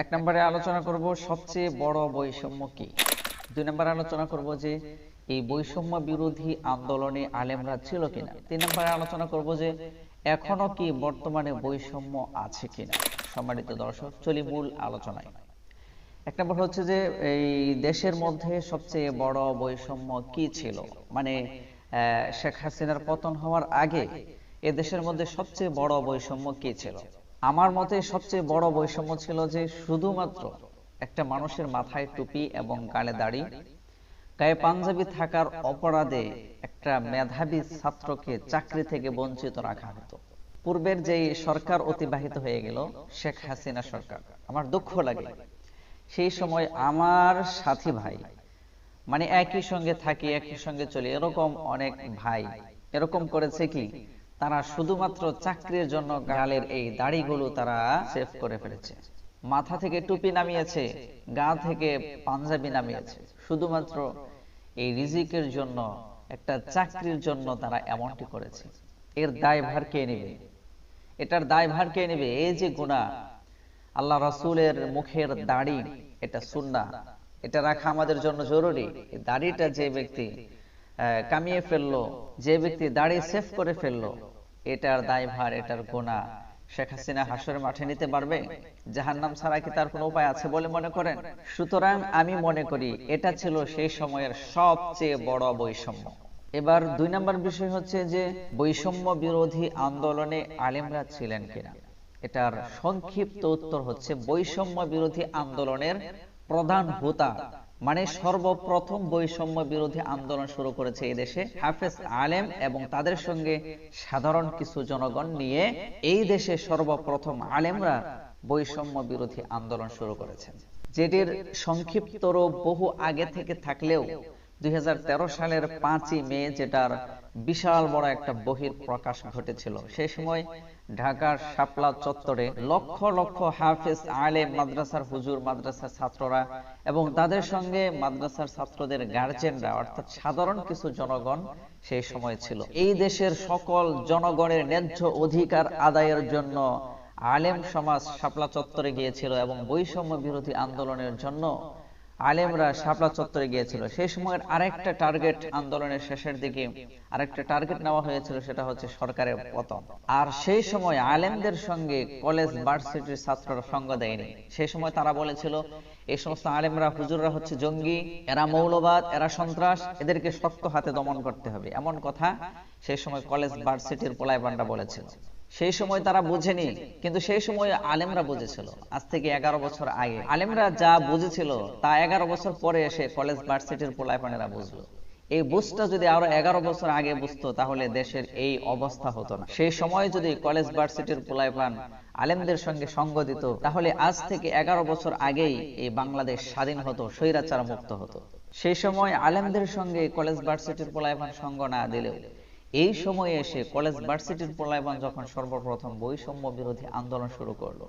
এক নম্বরে আলোচনা করব সবচেয়ে বড় বৈষম্য কি? দুই নম্বরে আলোচনা করব যে এই বৈষম্য বিরোধী আন্দোলনে আলেমরা ছিল কিনা? তিন নম্বরে আলোচনা করব যে এখনও কি বর্তমানে বৈষম্য আছে কিনা? সম্মানিত দর্শক, চলি মূল আলোচনায়। এক নম্বর হচ্ছে যে এই দেশের মধ্যে সবচেয়ে বড় বৈষম্য কি ছিল? মানে শেখ হাসিনার পতন হওয়ার আগে এ দেশের মধ্যে সবচেয়ে বড় বৈষম্য কি ছিল? আমার মতে সবচেয়ে বড় বৈষম্য ছিল যে শুধুমাত্র একটা মানুষের মাথায় টুপি এবং গালে দাড়ি, গায়ে পাঞ্জাবি থাকার অপরাধে একটা মেধাবী ছাত্রকে চাকরি থেকে বঞ্চিত রাখা হতো। পূর্বের যেই সরকার অতিবাহিত হয়ে গেল, শেখ হাসিনা সরকার। আমার দুঃখ লাগে। সেই সময় আমার সাথী ভাই মানে একই সঙ্গে থাকি, একই সঙ্গে চলি, এরকম অনেক ভাই। এরকম করেছে কি তারা শুধুমাত্র চাকরির জন্য গালের এই দাড়িগুলো তারা সেভ করে ফেলেছে। মাথা থেকে টুপি নামিয়েছে, গা থেকে পাঞ্জাবি নামিয়েছে। শুধুমাত্র এই রিজিকের জন্য, একটা চাকরির জন্য তারা এমনটি করেছে। এর দায়ভার কে নেবে? এটার দায়ভার কে নেবে? এই যে গুণা। আল্লাহ রাসূলের মুখের দাড়ি, এটা সুন্নাহ। এটা রাখা আমাদের জন্য জরুরি। দাড়িটা যে ব্যক্তি কামিয়ে ফেলল, যে ব্যক্তি দাড়ি সেভ করে ফেলল এটার দায়ভার এটার গুণা শেখ হাসিনা হাসর মাঠে নিতে পারবে? জাহান্নাম ছাড়া কি তার কোনো উপায় আছে বলে মনে করেন? সুতরাং আমি মনে করি এটা ছিল সেই সময়ের সবচেয়ে বড় বৈষম্য। এবার দুই নম্বর বিষয় হচ্ছে যে বৈষম্য বিরোধী আন্দোলনে আলেমরা ছিলেন কিনা? এটার সংক্ষিপ্ত উত্তর হচ্ছে বৈষম্য বিরোধী আন্দোলনের প্রধান হোতা মানে সর্বপ্রথম বৈষম্য বিরোধী আন্দোলন শুরু করেছে এই দেশে। হাফেজ আলেম এবং তাদের সঙ্গে সাধারণ কিছু জনগণ নিয়ে এই দেশে সর্বপ্রথম আলেমরা বৈষম্য বিরোধী আন্দোলন শুরু করেছেন। যেটির সংক্ষিপ্ত রূপ বহু আগে থেকে থাকলেও দুই হাজার তেরো সালের পাঁচই মে যেটার বিশাল বড় একটা বহির প্রকাশ ঘটেছিল সেই সময় ঢাকার শাপলা চত্বরে লক্ষ লক্ষ হাফেজ আলেম মাদ্রাসার হুজুর মাদ্রাসার ছাত্ররা এবং তাদের সঙ্গে মাদ্রাসার ছাত্রদের গার্জেনরা অর্থাৎ সাধারণ কিছু জনগণ সেই সময় ছিল। এই দেশের সকল জনগণের ন্যায্য অধিকার আদায়ের জন্য আলেম সমাজ শাপলা চত্বরে গিয়েছিল এবং বৈষম্য বিরোধী আন্দোলনের জন্য আলেমরা শাপলা চত্বরে গিয়েছিল। সেই সময়ের আরেকটা টার্গেট আন্দোলনের শেষের দিকে আরেকটা টার্গেট নেওয়া হয়েছিল সেটা হচ্ছে সরকারের পতন। আর সেই সময় আলেমদের সঙ্গে কলেজ ভার্সিটির ছাত্ররা সঙ্গ দেয়নি। সেই সময় তারা বলেছিল এই সমস্ত আলেমরা হুজুররা হচ্ছে জঙ্গি এরা মৌলবাদ এরা সন্ত্রাস এদেরকে শক্ত হাতে দমন করতে হবে। এমন কথা সেই সময় কলেজ ভার্সিটির পোলাইবান্ডা বলেছিল। সেই সময় তারা বুঝেনি কিন্তু সেই সময় আলেমরা বুঝেছিল। আজ থেকে এগারো বছর আগে। আলেমরা যা বুঝেছিল তা এগারো বছর পরে এসে কলেজ ভার্সিটির পোলাইপানেরা বুঝলো। এই বুঝটা যদি আরও এগারো বছর আগে বুঝতো তাহলে দেশের এই অবস্থা হতো না। সেই সময় যদি কলেজ ভার্সিটির পোলাইপান আলেমদের সঙ্গে সঙ্গ দিত তাহলে আজ থেকে এগারো বছর আগেই এই বাংলাদেশ স্বাধীন হতো স্বৈরাচার মুক্ত হতো। সেই সময় আলেমদের সঙ্গে কলেজ ভার্সিটির পোলাইপান সঙ্গ না দিলেও এই সময়ে এসে কলেজ ভার্সিটির প্রলয়বান যখন সর্বপ্রথম বৈষম্য বিরোধী আন্দোলন শুরু করল।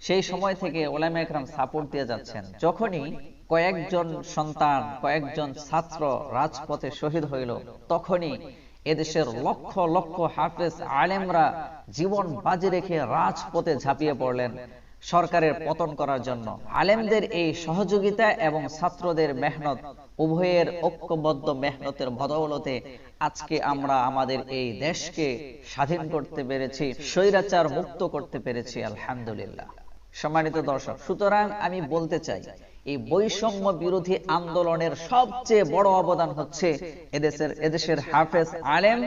সেই সময় থেকে ওলামা একরাম সাপোর্ট দিয়ে যাচ্ছেন। যখনই কয়েকজন সন্তান, কয়েকজন ছাত্র রাজপথে শহীদ হইল, তখনই এদেশের লক্ষ লক্ষ হাফেজ আলেমরা জীবন বাজি রেখে রাজপথে ঝাঁপিয়ে পড়লেন সরকারের পতন করার জন্য। আলেমদের এই সহযোগিতা এবং ছাত্রদের মেহনত উভয়ের ঐক্যবদ্ধ মেহনতের বদৌলতে আজকে আমরা আমাদের এই দেশকে স্বাধীন করতে পেরেছি, স্বৈরাচার মুক্ত করতে পেরেছি, আলহামদুলিল্লাহ। সম্মানিত দর্শক, সুতরাং আমি বলতে চাই, এই বৈষম্য বিরোধী আন্দোলনের সবচেয়ে বড় অবদান হচ্ছে এদেশের এদেশের হাফেজ আলেম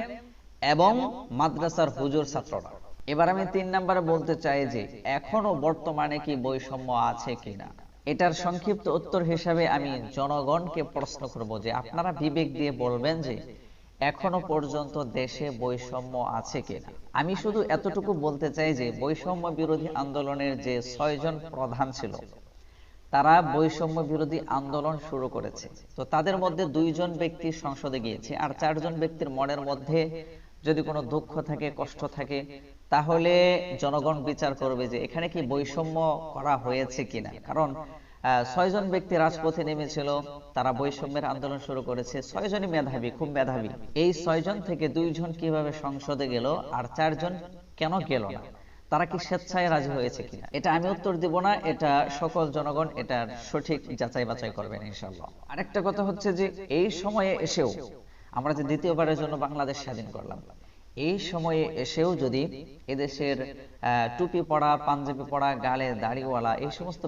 এবং মাদ্রাসার হুজুর ছাত্ররা। এবার আমি তিন নম্বরে বলতে চাই যে, এখনও বর্তমানে কি বৈষম্য আছে কিনা? এটার সংক্ষিপ্ত উত্তর হিসাবে আমি জনগণকে প্রশ্ন করব যে আপনারা বিবেক দিয়ে বলবেন যে এখনও পর্যন্ত দেশে বৈষম্য আছে কিনা? আমি শুধু এতটুকু বলতে চাই যে বৈষম্য বিরোধী আন্দোলনের যে ছয়জন প্রধান ছিল তারা বৈষম্য বিরোধী আন্দোলন শুরু করেছে। তো তাদের মধ্যে দুইজন ব্যক্তি সংসদে গিয়েছে আর চারজন ব্যক্তির মনের মধ্যে যদি কোনো দুঃখ থাকে কষ্ট থাকে তাহলে জনগণ বিচার করবে যে এখানে কি বৈষম্য করা হয়েছে কিনা? কারণ ছয়জন ব্যক্তি রাজপথে নেমেছিল তারা বৈষম্যের আন্দোলন শুরু করেছে। ছয়জনই মেধাবী খুব মেধাবী। এই ছয়জন থেকে দুইজন কীভাবে সংসদে গেল আর চারজন কেন গেল না? তারা কি স্বেচ্ছায় রাজি হয়েছে কিনা? এটা আমি উত্তর দিব না এটা সকল জনগণ এটা সঠিক যাচাই বাছাই করবেন ইনশাল্লাহ আরেকটা কথা হচ্ছে যে এই সময়ে এসেও আমরা যে দ্বিতীয়বারের জন্য বাংলাদেশ স্বাধীন করলাম এই সময়ে এসেও যদি এদেশের টুপি পরা পাঞ্জাবি পরা গালে দাড়িওয়ালা এই সমস্ত